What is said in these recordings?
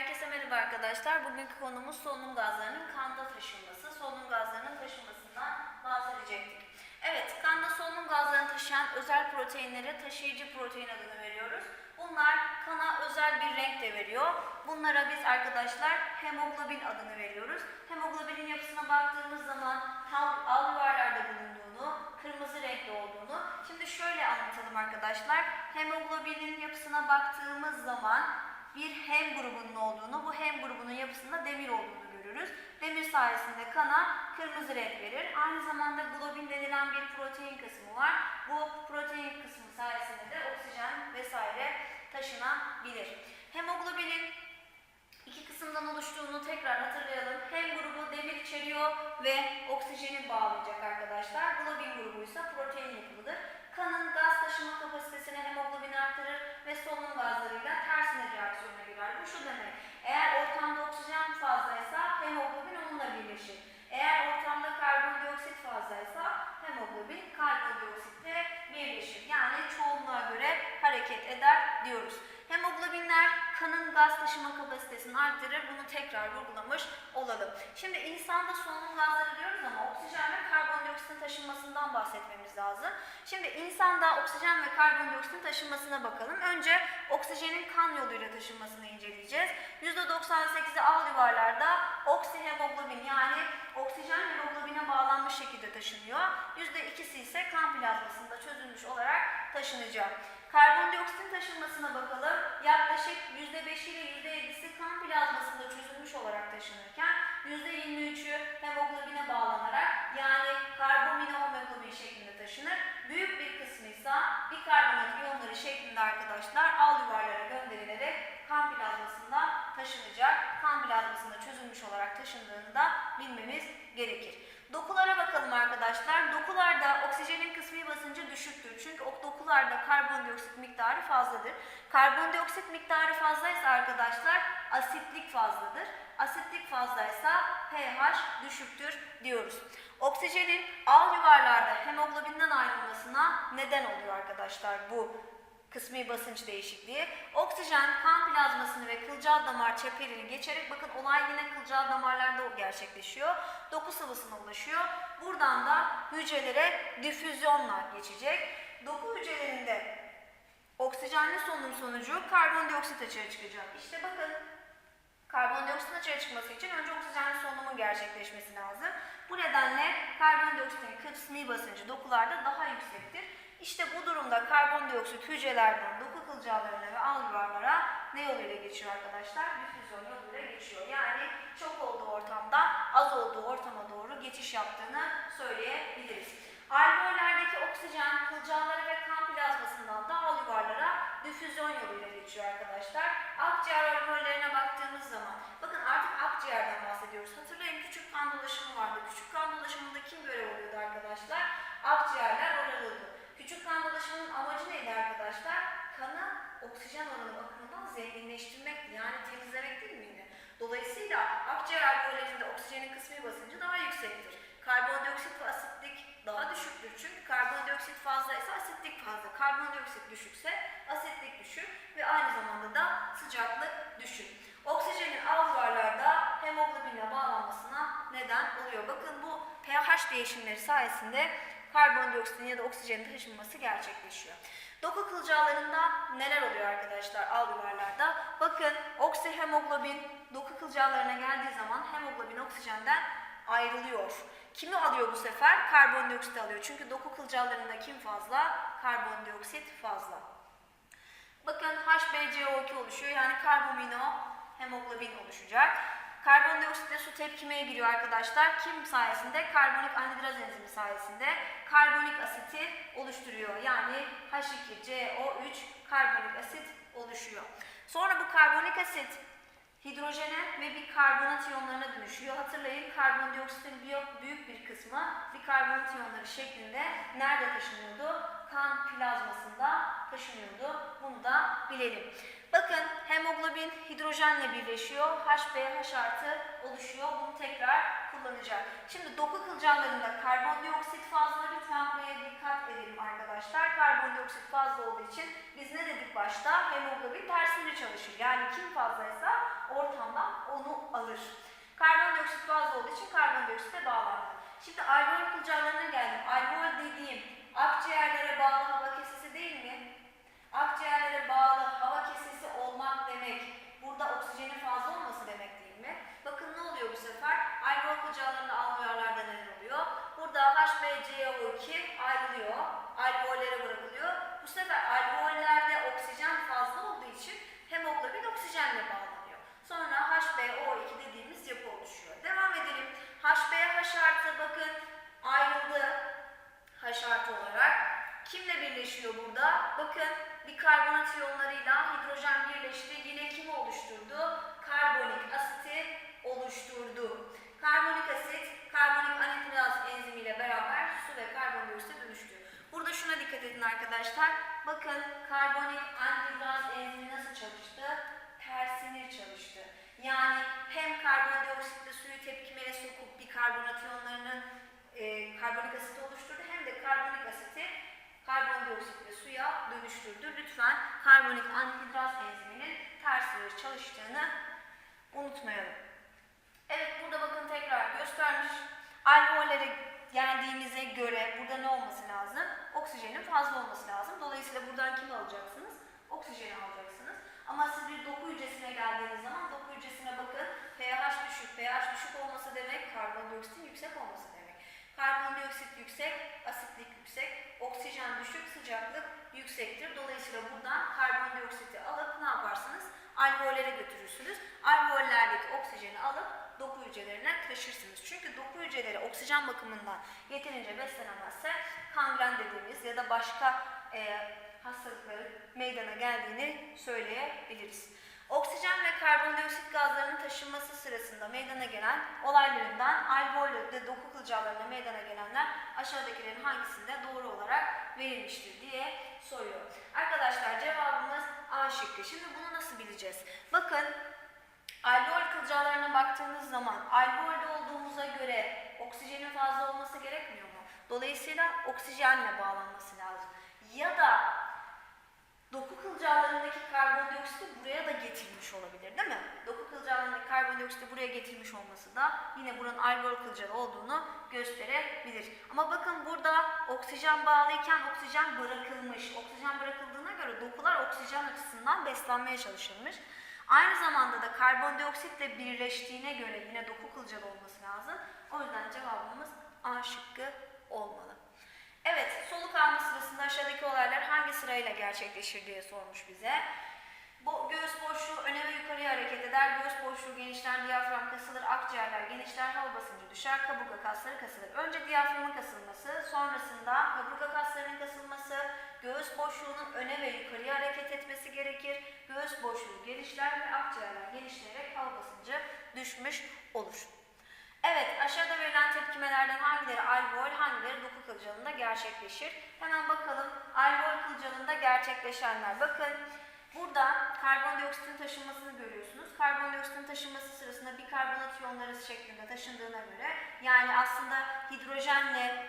Herkese merhaba arkadaşlar. Bugünkü konumuz solunum gazlarının kanda taşınması. Solunum gazlarının taşınmasından bahsedecektik. Evet, kanda solunum gazlarını taşıyan özel proteinlere taşıyıcı protein adını veriyoruz. Bunlar kana özel bir renk de veriyor. Bunlara biz arkadaşlar hemoglobin adını veriyoruz. Hemoglobinin yapısına baktığımız zaman al- alveolarlarda bulunduğunu, kırmızı renkli olduğunu. Şimdi şöyle anlatalım arkadaşlar. Hemoglobinin yapısına baktığımız zaman bir hem grubunun olduğunu, bu hem grubunun yapısında demir olduğunu görürüz. Demir sayesinde kana kırmızı renk verir. Aynı zamanda globin denilen bir protein kısmı var. Bu protein kısmı sayesinde de oksijen vesaire taşınabilir. Hemoglobinin iki kısımdan oluştuğunu tekrar hatırlayalım. Hem grubu demir içeriyor ve oksijeni bağlayacak arkadaşlar. Globin grubu ise protein yapılıdır. Kanın gaz taşıma kapasitesini hemoglobin arttırır ve solunum gazlarıyla tersine reaksiyona girer. Bu şu demek. Eğer ortamda oksijen fazlaysa hemoglobin onunla birleşir. Eğer ortamda karbondioksit fazlaysa hemoglobin karbondioksitle birleşir. Yani çoğunluğa göre hareket eder diyoruz. Hemoglobinler kanın gaz taşıma kapasitesini arttırır. Bunu tekrar vurgulamış olalım. Şimdi insanda solunum gazları diyoruz ama oksijen ve karbondioksitin taşınmasından bahsetmemiz lazım. Şimdi insanda oksijen ve karbondioksitin taşınmasına bakalım. Önce oksijenin kan yoluyla taşınmasını inceleyeceğiz. %98'i alveolarlarda oksihemoglobin yani oksijen hemoglobine bağlanmış şekilde taşınıyor. %2'si ise kan plazmasında çözülmüş olarak taşınacak. Karbondioksitin taşınmasına bakalım. Yaklaşık %5 ile %7'si kan plazmasında çözülmüş olarak taşınırken %23'ü hemoglobine bağlanarak yani karbaminohemoglobin şeklinde taşınır. Büyük bir kısmı ise bikarbonat iyonları şeklinde arkadaşlar alveolara gönderilerek kan plazmasında taşınacak. Kan plazmasında çözülmüş olarak taşındığını da bilmemiz gerekir. Dokulara bakalım arkadaşlar. Dokularda oksijenin kısmi basıncı düşüktür. Çünkü o dokularda karbondioksit miktarı fazladır. Karbondioksit miktarı fazlaysa arkadaşlar asitlik fazladır. Asitlik fazlaysa pH düşüktür diyoruz. Oksijenin alveolarlarda hemoglobinden ayrılmasına neden oluyor arkadaşlar bu kısmi basınç değişikliği. Oksijen kan plazmasını ve kılcal damar çeperini geçerek bakın olay yine kılcal damarlarda gerçekleşiyor. Doku sıvısına ulaşıyor. Buradan da hücrelere difüzyonla geçecek. Doku hücrelerinde oksijenli solunum sonucu karbondioksit açığa çıkacak. İşte bakın karbondioksitin açığa çıkması için önce oksijenli solunumun gerçekleşmesi lazım. Bu nedenle karbondioksitin kısmi basıncı dokularda daha yüksektir. İşte bu durumda karbondioksit hücrelerden doku kılcallarına ve alveolara ne yoluyla geçiyor arkadaşlar? Difüzyon yoluyla geçiyor. Yani çok olduğu ortamda az olduğu ortama doğru geçiş yaptığını söyleyebiliriz. Alveolardaki oksijen kılcallara ve kan plazmasından da alveolara difüzyon yoluyla geçiyor arkadaşlar. Akciğer alveollerine baktığımız zaman bakın artık akciğerden bahsediyoruz. Hatırlayın küçük kan dolaşımı vardı. Küçük kan dolaşımında kim görev alıyordu arkadaşlar? Akciğerler oralıydı. Küçük kan dolaşımının amacı neydi arkadaşlar? Kanı oksijen oranı bakımından zenginleştirmekti. Yani temizlemek değil miydi? Dolayısıyla akciğer alveolarında oksijenin kısmi basıncı daha yüksektir. Karbondioksit ve asitlik daha düşüktür. Çünkü karbondioksit fazla ise asitlik fazla. Karbondioksit düşükse asitlik düşük ve aynı zamanda da sıcaklık düşük. Oksijenin alveolarda hemoglobinle bağlanmasına neden oluyor. Bakın bu pH değişimleri sayesinde karbondioksitin ya da oksijenin taşınması gerçekleşiyor. Doku kılcallarında neler oluyor arkadaşlar alveolarlarda? Bakın oksihemoglobin doku kılcallarına geldiği zaman hemoglobin oksijenden ayrılıyor. Kimi alıyor bu sefer? Karbondioksit alıyor. Çünkü doku kılcallarında kim fazla? Karbondioksit fazla. Bakın HBCO2 oluşuyor. Yani karbamino hemoglobin oluşacak. Karbondioksitle su tepkimeye giriyor arkadaşlar. Kim sayesinde? Karbonik anhidraz enzimi sayesinde karbonik asiti oluşturuyor. Yani H2CO3 karbonik asit oluşuyor. Sonra bu karbonik asit hidrojene ve bir karbonat iyonlarına dönüşüyor. Hatırlayın karbondioksitin büyük bir kısmı bir karbonat iyonları şeklinde nerede taşınıyordu? Kan plazmasında taşınıyordu. Bunu da bilelim. Bakın hemoglobin hidrojenle birleşiyor. HBH artı oluşuyor. Bunu tekrar kullanacak. Şimdi doku kılcallarında karbondioksit fazla. Lütfen buraya dikkat edelim arkadaşlar. Karbondioksit fazla olduğu için biz ne dedik başta? Hemoglobin tersine çalışır. Yani kim fazlaysa ortamdan onu alır. Karbondioksit fazla olduğu için karbondioksite bağlandı. Şimdi alveol kılcallarına geldim. Alveol dediğim akciğerlere bağlı hava kesesi değil mi? Akciğerlere bağlı hava kesesi olmak demek, burada oksijenin fazla olması demek değil mi? Bakın ne oluyor bu sefer? Alveol kılcallarında alveollerde neler oluyor? Burada HbCO2 ayrılıyor, alveollere bırakılıyor. Bu sefer alveollerde oksijen fazla olduğu için hemoglobin oksijenle bağlanıyor. Sonra HbO2 dediğimiz yapı oluşuyor. Devam edelim. HbH artı bakın ayrıldı H artı olarak. Kimle birleşiyor burada? Bakın bikarbonat iyonlarıyla hidrojen birleşti. Yine kim oluşturdu? Karbonik asiti oluşturdu. Karbonik asit, karbonik anhidraz enzimiyle beraber su ve karbondioksite dönüştü. Burada şuna dikkat edin arkadaşlar. Bakın karbonik anhidraz enzimi nasıl çalıştı? Tersine çalıştı. Yani hem karbondioksitle suyu tepkimeye sokup bikarbonat iyonlarının e, karbonik asit oluşturdu hem de karbonik asiti karbondioksit ve suya dönüştürdü. Lütfen karbonik anhidraz enziminin ters yönlü çalıştığını unutmayalım. Evet burada bakın tekrar göstermiş. Alveollere geldiğimize göre burada ne olması lazım? Oksijenin fazla olması lazım. Dolayısıyla buradan kimi alacaksınız? Oksijeni alacaksınız. Ama siz bir doku hücresine geldiğiniz zaman doku hücresine bakın. pH düşük. pH düşük olması demek karbondioksitin yüksek olması demek. Karbondioksit yüksek, asitlik yüksek, oksijen düşük, sıcaklık yüksektir. Dolayısıyla buradan karbondioksiti alıp ne yaparsınız? Alveollere götürürsünüz. Alveollerdeki oksijeni alıp doku hücrelerine taşırsınız. Çünkü doku hücreleri oksijen bakımından yeterince beslenemezse kangren dediğimiz ya da başka e, hastalıkların meydana geldiğini söyleyebiliriz. Oksijen ve karbondioksit gazlarının taşınması sırasında meydana gelen olaylarından alveol ve doku kılcallarına meydana gelenler aşağıdakilerin hangisinde doğru olarak verilmiştir diye soruyor. Arkadaşlar cevabımız A şıkkı. Şimdi bunu nasıl bileceğiz? Bakın alveol kılcallarına baktığınız zaman alveolde olduğumuza göre oksijenin fazla olması gerekmiyor mu? Dolayısıyla oksijenle bağlanması lazım. Ya da doku kılcallarındaki karbondioksiti buraya da getirmiş olabilir değil mi? Doku kılcallarındaki karbondioksiti buraya getirmiş olması da yine buranın alveol kılcalı olduğunu gösterebilir. Ama bakın burada oksijen bağlıyken oksijen bırakılmış. Oksijen bırakıldığına göre dokular oksijen açısından beslenmeye çalışılmış. Aynı zamanda da karbondioksitle birleştiğine göre yine doku kılcalı olması lazım. O yüzden cevabımız A şıkkı olmalı. Evet, soluk alma sırasında aşağıdaki olaylar hangi sırayla gerçekleşir diye sormuş bize. Bu göğüs boşluğu öne ve yukarıya hareket eder. Göğüs boşluğu genişler, diyafram kasılır, akciğerler genişler, hava basıncı düşer, kaburga kasları kasılır. Önce diyaframın kasılması, sonrasında kaburga kaslarının kasılması, göğüs boşluğunun öne ve yukarıya hareket etmesi gerekir. Göğüs boşluğu genişler ve akciğerler genişleyerek hava basıncı düşmüş olur. Evet, aşağıda verilen tepkimelerden hangileri alveol, hangileri doku kılcalında gerçekleşir? Hemen bakalım alveol kılcalında gerçekleşenler. Bakın burada karbondioksitin taşınmasını görüyorsunuz. Karbondioksitin taşınması sırasında bikarbonat iyonları şeklinde taşındığına göre yani aslında hidrojenle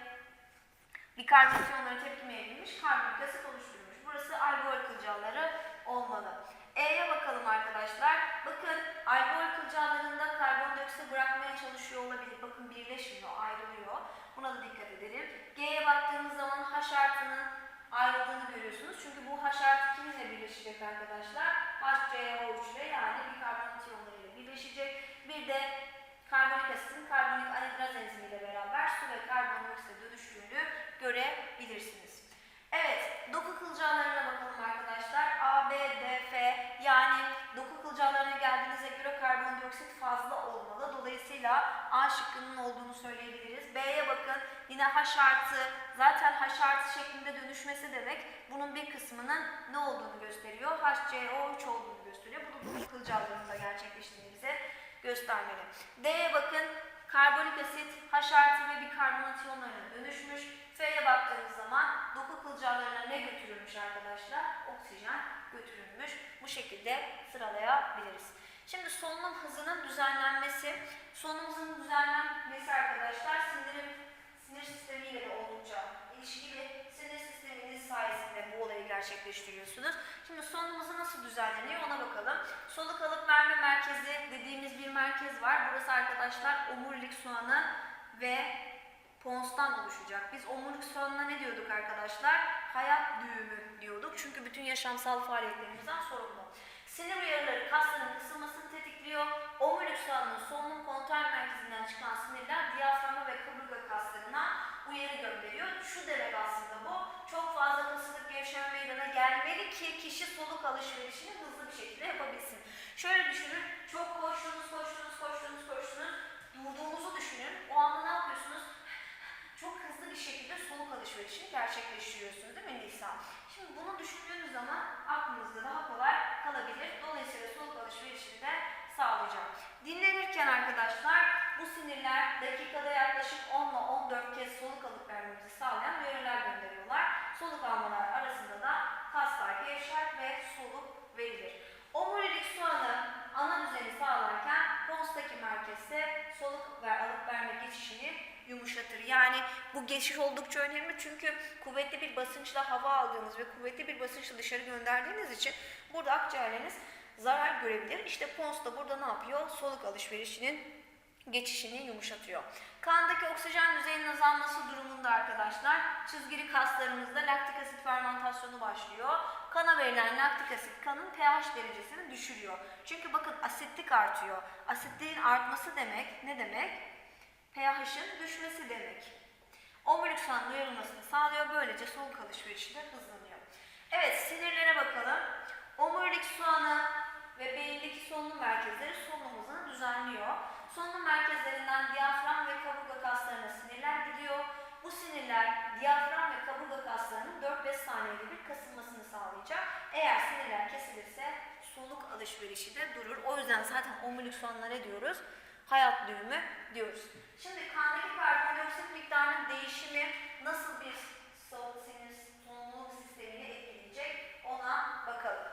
bikarbonat iyonları tepkimeye girmiş, karbonik asit oluşturmuş. Burası alveol kılcalları olmalı. E'ye bakalım arkadaşlar. Bakın alveol kılcallarında karbondioksit bırakmaya çalışıyor olabilir. Bakın birleşmiyor, ayrılıyor. Buna da dikkat edelim. G'ye baktığımız zaman H artının ayrıldığını görüyorsunuz. Çünkü bu H artı kiminle birleşecek arkadaşlar? HCO3 ile yani bikarbonat iyonlarıyla birleşecek. Bir de karbonik asitin karbonik anhidraz enzimiyle beraber su ve karbondioksite dönüştüğünü görebilirsiniz. Evet, doku kılcallarına bakalım arkadaşlar. A, B, D, F yani doku kılcallarına geldiğinize göre karbondioksit fazla olmalı. Dolayısıyla A şıkkının olduğunu söyleyebiliriz. B'ye bakın yine H artı zaten H artı şeklinde dönüşmesi demek bunun bir kısmının ne olduğunu gösteriyor. HCO3 olduğunu gösteriyor. Bu doku kılcallarında gerçekleştiğini bize göstermeli. D'ye bakın karbonik asit H artı ve bikarbonat iyonlarına dönüşmüş. F'ye baktığımız zaman doku kılcallarına ne götürülmüş arkadaşlar? Oksijen götürülmüş. Bu şekilde sıralayabiliriz. Şimdi solunum hızının düzenlenmesi. Solunum hızının düzenlenmesi arkadaşlar sindirim sinir sistemiyle de oldukça ilişkili. Sinir sisteminiz sayesinde bu olayı gerçekleştiriyorsunuz. Şimdi solunumuzu nasıl düzenleniyor ona bakalım. Soluk alıp verme merkezi dediğimiz bir merkez var. Burası arkadaşlar omurilik soğanı ve ponstan oluşacak. Biz omurilik soğanına ne diyorduk arkadaşlar? Hayat düğümü diyorduk. Çünkü bütün yaşamsal faaliyetlerimizden sorumlu. Sinir uyarıları kasların kısılmasını tetikliyor. Omurilik soğanının solunum kontrol merkezinden çıkan sinirler diyaframa ve kaburga kaslarına uyarı gönderiyor. Şu demek aslında bu. Çok fazla kasılık gevşeme meydana gelmeli ki kişi soluk alışverişini hızlı bir şekilde yapabilsin. Şöyle düşünün. Çok koştunuz, koştunuz, koştunuz, koştunuz. Durduğunuzu düşünün. O anda ne yapıyorsunuz? Çok hızlı bir şekilde soluk alışverişini gerçekleştiriyorsunuz değil mi Nisa? Şimdi bunu düşündüğünüz zaman aklınızda daha kolay kalabilir. Dolayısıyla soluk alışverişini de sağlayacak. Dinlenirken arkadaşlar bu sinirler dakikada yaklaşık 10 ile 14 kez soluk alıp vermemizi sağlayan uyarılar gönderiyorlar. Soluk almalar arasında da kaslar gevşer ve soluk verilir. Omurilik soğanı ana düzeni sağlarken konstaki merkezse soluk ve alıp verme geçişini yumuşatır. Yani bu geçiş oldukça önemli çünkü kuvvetli bir basınçla hava aldığınız ve kuvvetli bir basınçla dışarı gönderdiğiniz için burada akciğerleriniz zarar görebilir. İşte pons da burada ne yapıyor? Soluk alışverişinin geçişini yumuşatıyor. Kandaki oksijen düzeyinin azalması durumunda arkadaşlar çizgili kaslarımızda laktik asit fermentasyonu başlıyor. Kana verilen laktik asit kanın pH derecesini düşürüyor. Çünkü bakın asitlik artıyor. Asitliğin artması demek ne demek? pH'in düşmesi demek. Omurilik soğanın uyarılmasını sağlıyor. Böylece soluk alışverişi de hızlanıyor. Evet sinirlere bakalım. Omurilik soğanı ve beyindeki solunum merkezleri solunum Solunum merkezlerinden diyafram ve kaburga kaslarına sinirler gidiyor. Bu sinirler diyafram ve kaburga kaslarının 4-5 saniyede bir kasılmasını sağlayacak. Eğer sinirler kesilirse soluk alışverişi de durur. O yüzden zaten omurilik soğanına ne diyoruz? Hayat düğümü diyoruz. Şimdi kandaki karbondioksit miktarının değişimi nasıl bir sol sinir solunum sistemini etkileyecek ona bakalım.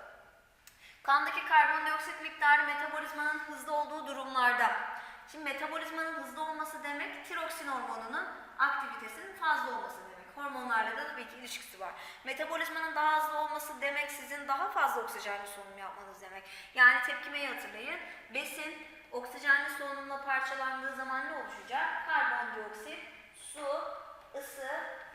Kandaki karbondioksit miktarı metabolizmanın hızlı olduğu durumlarda. Şimdi metabolizmanın hızlı olması demek tiroksin hormonunun aktivitesinin fazla olması demek. Hormonlarla da tabii ki ilişkisi var. Metabolizmanın daha hızlı olması demek sizin daha fazla oksijenli solunum yapmanız demek. Yani tepkimeyi hatırlayın. Besin oksijenli solunumla parçalandığı zaman ne oluşacak? Karbondioksit, su, ısı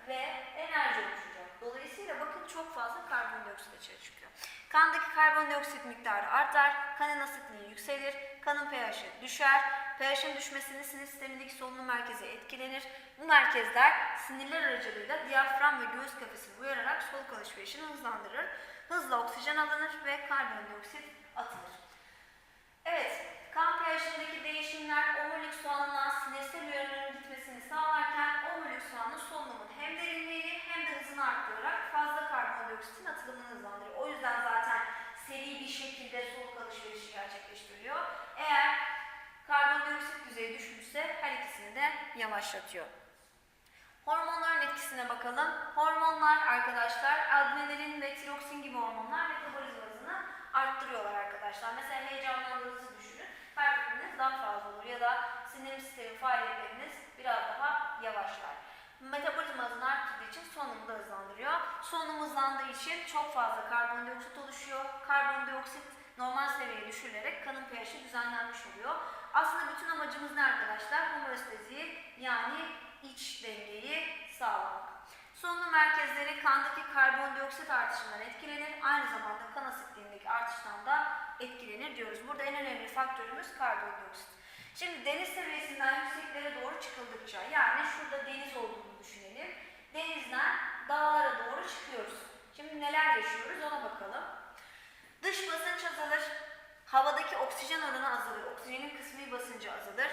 ve enerji oluşacak. Dolayısıyla bakın çok fazla karbondioksit açığa çıkıyor. Kandaki karbondioksit miktarı artar, kanın asitliği yükselir, kanın pH'i düşer. pH'in düşmesinin sinir sistemindeki solunum merkezi etkilenir. Bu merkezler sinirler aracılığıyla diyafram ve göğüs kafesini uyararak soluk alışverişini hızlandırır. Hızla oksijen alınır ve karbondioksit atılır. Evet, kan pH'indeki değişimler omurilik soğanına sinirsel uyarıların gitmesini sağlarken omurilik soğanın solunumun hem derinliğini hem de hızını arttırarak fazla karbondioksitin atılımını hızlandırıyor. O yüzden zaten seri bir şekilde soluk alışverişi gerçekleştiriyor. Eğer karbondioksit düzeyi düşmüşse her ikisini de yavaşlatıyor. Hormonların etkisine bakalım. Hormonlar arkadaşlar adrenalin ve tiroksin gibi hormonlar metabolizma hızını arttırıyorlar arkadaşlar. Mesela heyecanlandığınızı düşünün. Kalp daha fazla olur ya da sinir sistemi faaliyetleriniz biraz daha yavaşlar. Metabolizma hızını arttığı için solunumu da hızlandırıyor. Solunum hızlandığı için çok fazla karbondioksit oluşuyor. Karbondioksit normal seviyeye düşürülerek kanın pH'i düzenlenmiş oluyor. Aslında bütün amacımız ne arkadaşlar? Homeostaziyi yani iç dengeyi sağlamak. Solunum merkezleri kandaki karbondioksit artışından etkilenir. Aynı zamanda kan asitliğindeki artıştan da etkilenir diyoruz. Burada en önemli faktörümüz karbondioksit. Şimdi deniz seviyesinden yükseklere doğru çıkıldıkça yani şurada deniz olduğunu düşünelim. Denizden dağlara doğru çıkıyoruz. Şimdi neler yaşıyoruz ona bakalım. Dış basınç azalır. Havadaki oksijen oranı azalır. Oksijenin kısmi basıncı azalır.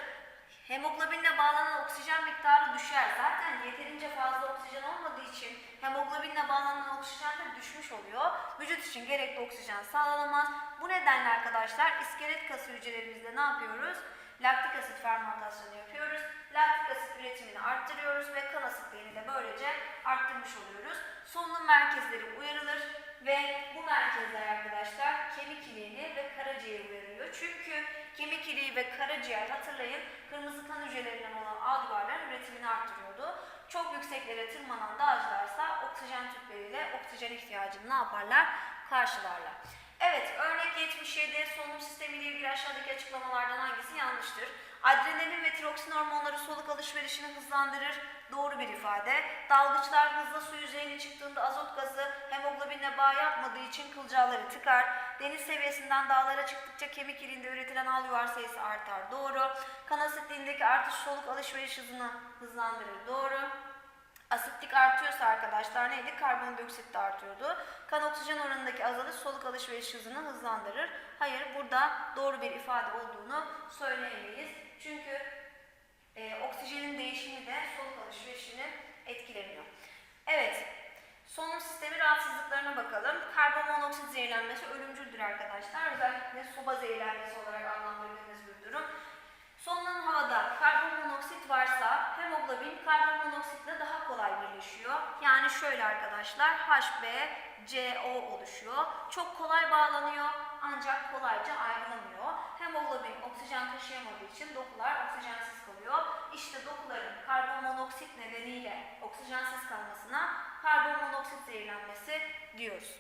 Hemoglobinle bağlanan oksijen miktarı düşer. Zaten yeterince fazla oksijen olmadığı için hemoglobinle bağlanan oksijen de düşmüş oluyor. Vücut için gerekli oksijen sağlanamaz. Bu nedenle arkadaşlar iskelet kası hücrelerimizde ne yapıyoruz? Laktik asit fermentasyonu yapıyoruz. Laktik asit üretimini arttırıyoruz ve kan asitliğini de böylece arttırmış oluyoruz. Solunum merkezleri uyarılır ve bu merkezler arkadaşlar kemik iliğini ve karaciğeri uyarıyor. Çünkü kemik iliği ve karaciğer hatırlayın kırmızı kan hücrelerinden olan alveoller üretimini arttırıyordu. Çok yükseklere tırmanan dağcılarsa oksijen tüpleriyle oksijen ihtiyacını ne yaparlar? Karşılarlar. Evet, örnek 77 solunum sistemi ile ilgili aşağıdaki açıklamalardan hangisi yanlıştır? Adrenalin ve tiroksin hormonları soluk alışverişini hızlandırır. Doğru bir ifade. Dalgıçlar hızla su yüzeyine çıktığında azot gazı hemoglobinle bağ yapmadığı için kılcalları tıkar. Deniz seviyesinden dağlara çıktıkça kemik iliğinde üretilen al yuvar sayısı artar. Doğru. Kan asitliğindeki artış soluk alışveriş hızını hızlandırır. Doğru. Asitlik artıyorsa arkadaşlar neydi? Karbondioksit de artıyordu. Kan oksijen oranındaki azalış soluk alışveriş hızını hızlandırır. Hayır burada doğru bir ifade olduğunu söyleyemeyiz. Çünkü e, oksijenin değişimi de soluk alışverişini etkilemiyor. Evet, solunum sistemi rahatsızlıklarına bakalım. Karbon monoksit zehirlenmesi ölümcüldür arkadaşlar. Özellikle soba zehirlenmesi olarak adlandırdığımız bir durum. Solunan havada karbon monoksit varsa hemoglobin karbon monoksitle daha kolay birleşiyor. Yani şöyle arkadaşlar HbCO oluşuyor. Çok kolay bağlanıyor ancak kolayca ayrılamıyor. Hemoglobin oksijen taşıyamadığı için dokular oksijensiz kalıyor. İşte dokuların karbon monoksit nedeniyle oksijensiz kalmasına karbon monoksit zehirlenmesi diyoruz.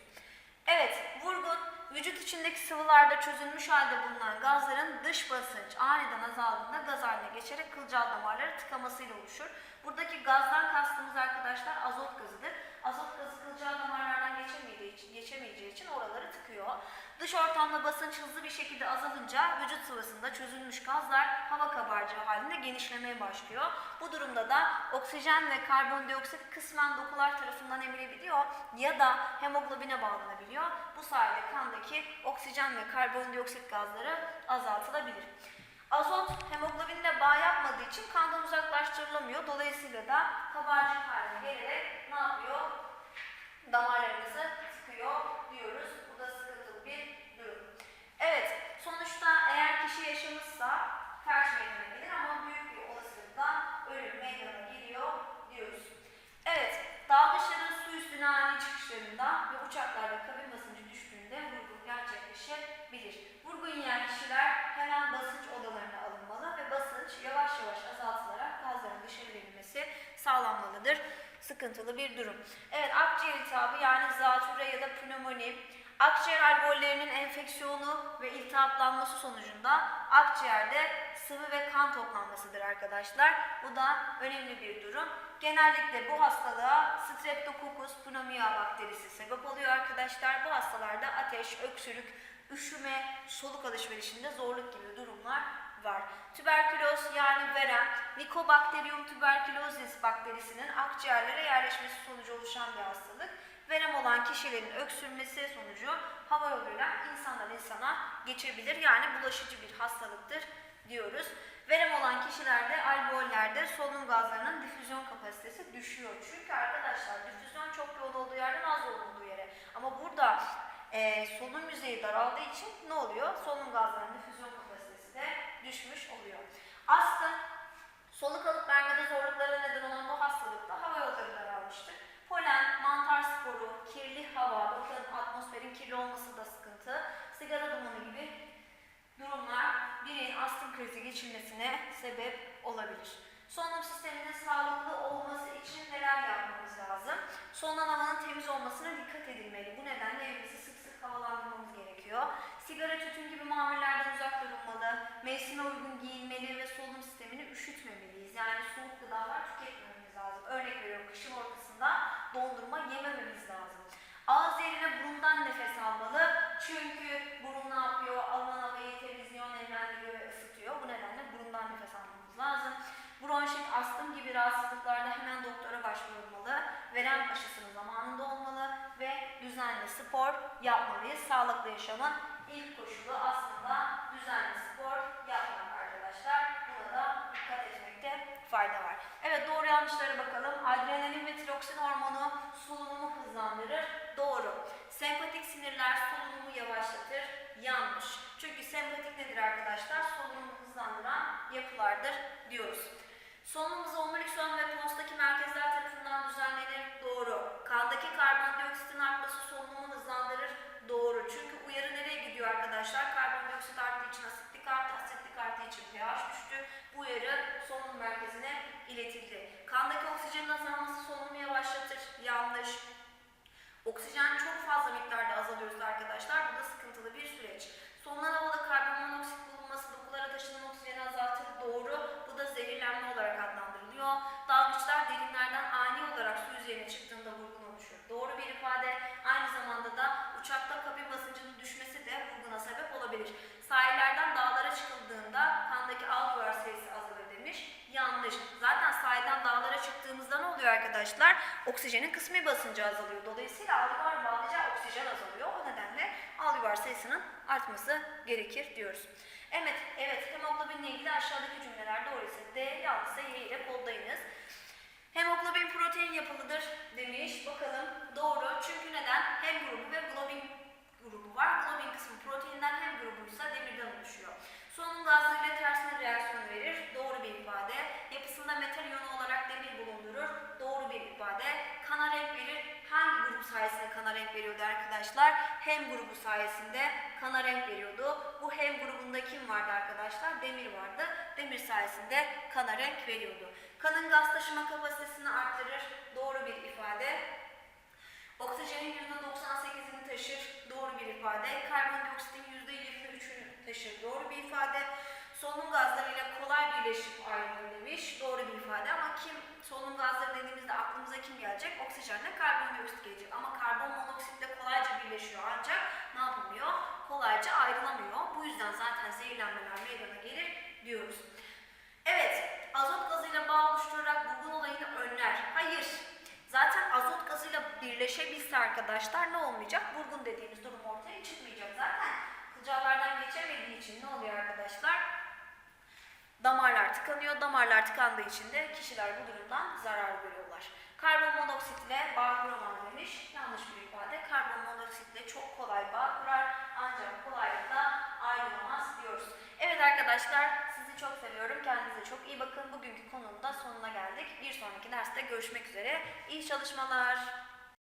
Evet, vurgun vücut içindeki sıvılarda çözülmüş halde bulunan gazların dış basınç aniden azaldığında gaz haline geçerek kılcal damarları tıkamasıyla oluşur. Buradaki gazdan kastımız arkadaşlar azot gazıdır. Azot gazı kılcal damarlardan geçemeyeceği için, geçemeyeceği için oraları tıkıyor. Dış ortamda basınç hızlı bir şekilde azalınca vücut sıvısında çözülmüş gazlar hava kabarcığı halinde genişlemeye başlıyor. Bu durumda da oksijen ve karbondioksit kısmen dokular tarafından emilebiliyor ya da hemoglobine bağlanabiliyor. Bu sayede kandaki oksijen ve karbondioksit gazları azaltılabilir. Azot hemoglobinle bağ yapmadığı için kandan uzaklaştırılamıyor. Dolayısıyla da kabarcık haline gelerek ne yapıyor? Damarlarımızı tıkıyor diyoruz. Bu da sıkıntılı bir durum. Evet, sonuçta eğer kişi yaşamışsa felç meydana gelir ama büyük bir olasılıkla ölüm meydana geliyor diyoruz. Evet, dalgıçların su üstüne ani çıkışlarında ve uçaklarda kabin basıncı düştüğünde vurgun gerçekleşebilir. Vurgun yiyen kişiler hemen basınç odalarına alınmalı ve basınç yavaş yavaş azaltılarak gazların dışarı verilmesi sağlanmalıdır. Sıkıntılı bir durum. Evet, akciğer iltihabı yani zatürre ya da pnömoni, akciğer alveollerinin enfeksiyonu ve iltihaplanması sonucunda akciğerde sıvı ve kan toplanmasıdır arkadaşlar. Bu da önemli bir durum. Genellikle bu hastalığa Streptococcus pneumoniae bakterisi sebep oluyor arkadaşlar. Bu hastalarda ateş, öksürük, üşüme, soluk alışverişinde zorluk gibi durumlar var. Tüberküloz yani verem, Mycobacterium tuberculosis bakterisinin akciğerlere yerleşmesi sonucu oluşan bir hastalık. Verem olan kişilerin öksürmesi sonucu hava yoluyla insandan insana geçebilir. Yani bulaşıcı bir hastalıktır diyoruz. Verem olan kişilerde alveollerde solunum gazlarının difüzyon kapasitesi düşüyor. Çünkü arkadaşlar difüzyon çok yoğun olduğu yerden az olduğu yere. Ama burada e, solunum yüzeyi daraldığı için ne oluyor? Solunum gazlarının difüzyon kapasitesi de düşmüş oluyor. Astım, soluk alıp vermede zorluklara neden olan bu hastalıkta hava yolları daralmıştır. Polen, mantar sporu, kirli hava, bakın atmosferin kirli olması da sıkıntı, sigara dumanı gibi durumlar bireyin astım krizi geçirmesine sebep olabilir. Solunum sisteminin sağlıklı olması için neler yapmamız lazım? Solunan havanın temiz olmasına dikkat edilmeli. Bu nedenle evimizi sık sık havalandırmamız gerekiyor. Sigara, tütün gibi mamullerden uzak durulmalı. Mevsime uygun giyinmeli ve solunum sistemini üşütmemeliyiz. Yani soğuk gıdalar tüketmememiz lazım. Örnek veriyorum kışın ortasında dondurma yemememiz lazım. Ağız yerine burundan nefes almalı. Çünkü burun ne yapıyor? Alınan havayı temizliyor, nemlendiriyor ve ısıtıyor. Bu nedenle burundan nefes almamız lazım. Bronşit, astım gibi rahatsızlıklarda hemen doktora başvurulmalı. Verem aşısını zamanında olmalı ve düzenli spor yapmalıyız. Sağlıklı yaşamın ilk koşulu aslında düzenli spor yapmak arkadaşlar. Buna da dikkat etmekte fayda yanlışlara bakalım. Adrenalin ve tiroksin hormonu solunumu hızlandırır. Doğru. Sempatik sinirler solunumu yavaşlatır. Yanlış. Çünkü sempatik nedir arkadaşlar? Solunumu hızlandıran yapılardır diyoruz. Solunumumuz omurilik son ve postaki merkezler tarafından düzenlenir. Doğru. Kandaki karbondioksitin artması solunumu hızlandırır. Doğru. Çünkü uyarı nereye gidiyor arkadaşlar? Karbondioksit arttığı için asitlik arttı, asitlik arttığı için pH düştü. Bu uyarı solunum merkezine iletildi. Kan Kandaki oksijenin azalması solunumu yavaşlatır. Yanlış. Oksijen çok fazla miktarda azalıyorsa arkadaşlar bu da sıkıntılı bir süreç. Solunan havada karbonmonoksit bulunması dokulara taşınan oksijeni azaltır. Doğru. Bu da zehirlenme olarak adlandırılıyor. Dalgıçlar derinlerden ani olarak su yüzeyine çıktığında vurgun oluşur. Doğru bir ifade. Aynı zamanda da uçakta kabin basıncının düşmesi de vurguna sebep olabilir. Sahillerden dağlara çıkıldığında kandaki alveolar sayısı azalır demiş. Yanlış. Zaten sahilden dağlara çıktığımızda ne oluyor arkadaşlar? Oksijenin kısmi basıncı azalıyor. Dolayısıyla alveolar bağlayacağı oksijen azalıyor. O nedenle alveolar sayısının artması gerekir diyoruz. Evet, evet hemoglobinle ilgili aşağıdaki cümleler doğru ise D, yanlışsa Y ile kodlayınız. Hemoglobin protein yapılıdır demiş. Bakalım doğru. Çünkü neden? Hem grubu ve globin grubu var. Globin kısmı proteinden hem grubuysa demirden oluşuyor. Solunum gazlarıyla tersine reaksiyon verir. Doğru bir ifade. Yapısında metal iyonu olarak demir bulundurur. Doğru bir ifade. Kana renk verir. Hangi grup sayesinde kana renk veriyordu arkadaşlar? Hem grubu sayesinde kana renk veriyordu. Bu hem grubunda kim vardı arkadaşlar? Demir vardı. Demir sayesinde kana renk veriyordu. Kanın gaz taşıma kapasitesini arttırır. Doğru bir ifade. Oksijenin %98'ini taşır. Doğru bir ifade. Karbondioksitin %23'ünü taşır. Doğru bir ifade. Solunum gazlarıyla kolay birleşip ayrılır demiş. Doğru bir ifade ama kim solunum gazları dediğimizde aklımıza kim gelecek? Oksijenle karbondioksit gelecek. Ama karbon monoksitle kolayca birleşiyor ancak ne yapamıyor? Kolayca ayrılamıyor. Bu yüzden zaten zehirlenmeler meydana gelir diyoruz. Evet, azot gazıyla bağ oluşturarak vurgun olayını önler. Hayır. Zaten azot gazıyla birleşebilse arkadaşlar ne olmayacak? Vurgun dediğimiz durum ortaya çıkmayacak. Zaten kılcallardan geçemediği için ne oluyor arkadaşlar? Damarlar tıkanıyor. Damarlar tıkandığı için de kişiler bu durumdan zarar görüyorlar. Karbon monoksitle bağ kuramaz demiş. Yanlış bir ifade. Karbon monoksitle çok kolay bağ kurar ancak kolaylıkla ayrılamaz diyoruz. Evet arkadaşlar sizi çok seviyorum. Kendinize çok iyi bakın. Bugünkü konunun da sonuna geldik. Bir sonraki derste görüşmek üzere. İyi çalışmalar.